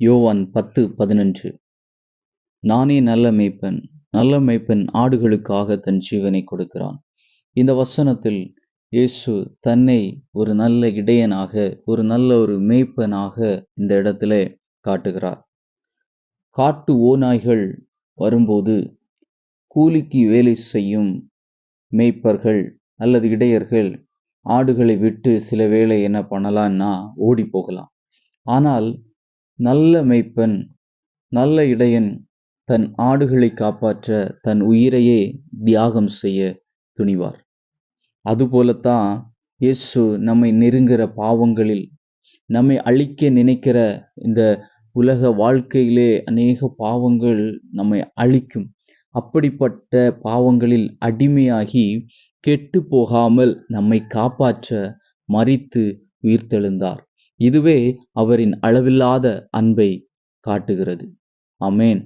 யோவான் பத்து பதினஞ்சு நானே நல்ல மேய்ப்பன் நல்ல மேய்ப்பன் ஆடுகளுக்காக தன் ஜீவனை கொடுக்கிறான். இந்த வசனத்தில் இயேசு தன்னை ஒரு நல்ல இடையனாக ஒரு நல்ல ஒரு மேய்ப்பனாக இந்த இடத்துல காட்டுகிறார். காட்டு ஓநாய்கள் வரும்போது கூலிக்கு வேலை செய்யும் மேய்ப்பர்கள் அல்லது இடையர்கள் ஆடுகளை விட்டு சில வேளை என்ன பண்ணலாம்னா ஓடி போகலாம். ஆனால் நல்ல மேய்ப்பன் நல்ல இடையன் தன் ஆடுகளை காப்பாற்ற தன் உயிரையே தியாகம் செய்ய துணிவார். அதுபோலத்தான் இயேசு நம்மை நெருங்கிற பாவங்களில் நம்மை அழிக்க நினைக்கிற இந்த உலக வாழ்க்கையிலே அநேக பாவங்கள் நம்மை அழிக்கும். அப்படிப்பட்ட பாவங்களில் அடிமையாகி கெட்டு போகாமல் நம்மை காப்பாற்ற மறித்து உயிர்த்தெழுந்தார். இதுவே அவரின் அளவில்லாத அன்பை காட்டுகிறது. அமேன்